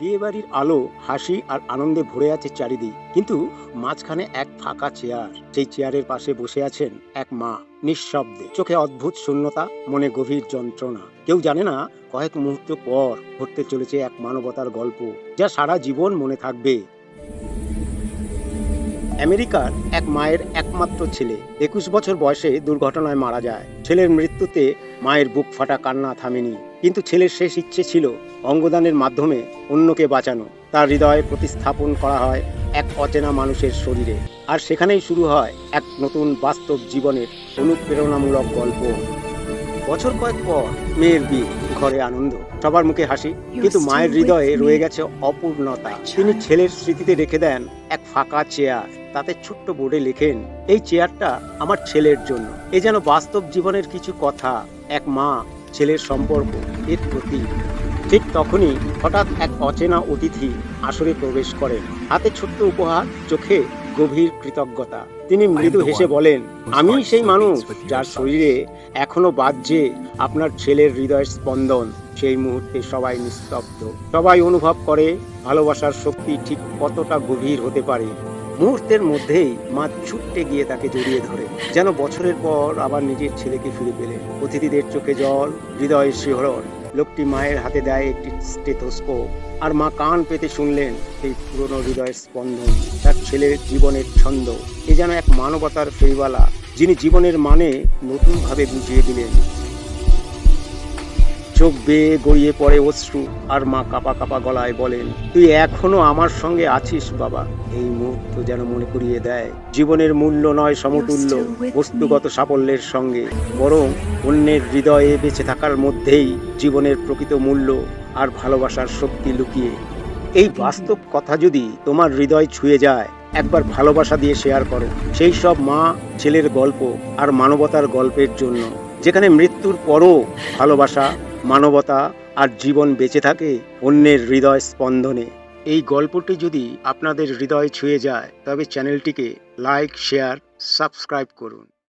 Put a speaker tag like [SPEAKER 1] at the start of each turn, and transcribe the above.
[SPEAKER 1] বিয়েবাড়ির আলো, হাসি আর আনন্দে ভরে আছে চারিদিক। কিন্তু মাঝখানে এক ফাঁকা চেয়ার। সেই চেয়ারের পাশে বসে আছেন এক মা, নিঃশব্দে। চোখে অদ্ভুত শূন্যতা, মনে গভীর যন্ত্রণা। কেউ জানে না, কয়েক মুহূর্ত পর ঘটতে চলেছে এক মানবতার গল্প, যা সারা জীবন মনে থাকবে। আমেরিকার এক মায়ের একমাত্র ছেলে। একুশ বছর বয়সে দুর্ঘটনায় মারা যায়। ছেলের মৃত্যুতে মায়ের বুক ফাটা কান্না থামেনি। কিন্তু ছেলের শেষ ইচ্ছে ছিল অঙ্গদানের মাধ্যমে অন্যকে বাঁচানো। তার হৃদয়ে প্রতিস্থাপন করা হয় এক অচেনা মানুষের শরীরে। আর সেখানেই শুরু হয় এক নতুন বাস্তব জীবনের অনুপ্রেরণামূলক গল্প। বছর কয়েক পর মেয়ের বিয়ে ঘরে আনন্দ সবার মুখে হাসি কিন্তু মায়ের হৃদয়ে রয়ে গেছে অপূর্ণতা। তিনি ছেলের স্মৃতিতে রেখে দেন এক ফাঁকা চেয়ার। তাতে ছোট্ট বোর্ডে লেখেন এই চেয়ারটা আমার ছেলের জন্য। এ যেন বাস্তব জীবনের কিছু কথা। এক মা ছেলের সম্পর্ক এর প্রতি। ঠিক তখনই হঠাৎ এক অচেনা অতিথি আসরে প্রবেশ করেন। হাতে ছোট্ট উপহার চোখে গভীর কৃতজ্ঞতা। তিনি মৃদু হেসে বলেন আমি সেই মানুষ যার শরীরে এখনও বাজছে আপনার ছেলের হৃদয়ের স্পন্দন। সেই মুহূর্তে সবাই নিস্তব্ধ। সবাই অনুভব করে ভালোবাসার শক্তি ঠিক কতটা গভীর হতে পারে। মুহূর্তের মধ্যেই মা ছুটতে গিয়ে তাকে জড়িয়ে ধরে। যেন বছরের পর আবার নিজের ছেলেকে ফিরে পেলেন। অতিথিদের চোখে জল হৃদয়ের শিহরণ। লোকটি মায়ের হাতে দেয় একটি স্টেথোস্কোপ। আর মা কান পেতে শুনলেন সেই পুরনো হৃদয়ের স্পন্দন, তার ছেলের জীবনের ছন্দ। এ যেন এক মানবতার ফেরিওয়ালা, যিনি জীবনের মানে নতুনভাবে বুঝিয়ে দিলেন। চোখ বেয়ে গড়িয়ে পড়ে অশ্রু আর মা কাপা কাপা গলায় বলেন তুই এখনও আমার সঙ্গে আছিস বাবা? এই মুহূর্ত যেন মনে করিয়ে দেয় জীবনের মূল্য নয় সমতুল্য বস্তুগত সাফল্যের সঙ্গে বরং অন্যের হৃদয়ে বেঁচে থাকার মধ্যেই জীবনের প্রকৃত মূল্য আর ভালোবাসার শক্তি লুকিয়ে। এই বাস্তব কথা যদি তোমার হৃদয় ছুঁয়ে যায় একবার ভালোবাসা দিয়ে শেয়ার করো। সেই সব মা ছেলের গল্প আর মানবতার গল্পের জন্য যেখানে মৃত্যুর পরও ভালোবাসা মানবতা আর জীবন বেঁচে থাকে অন্যের হৃদয় স্পন্দনে। এই গল্পটি যদি আপনাদের হৃদয় ছুঁয়ে যায়, তবে চ্যানেলটিকে লাইক, শেয়ার, সাবস্ক্রাইব করুন।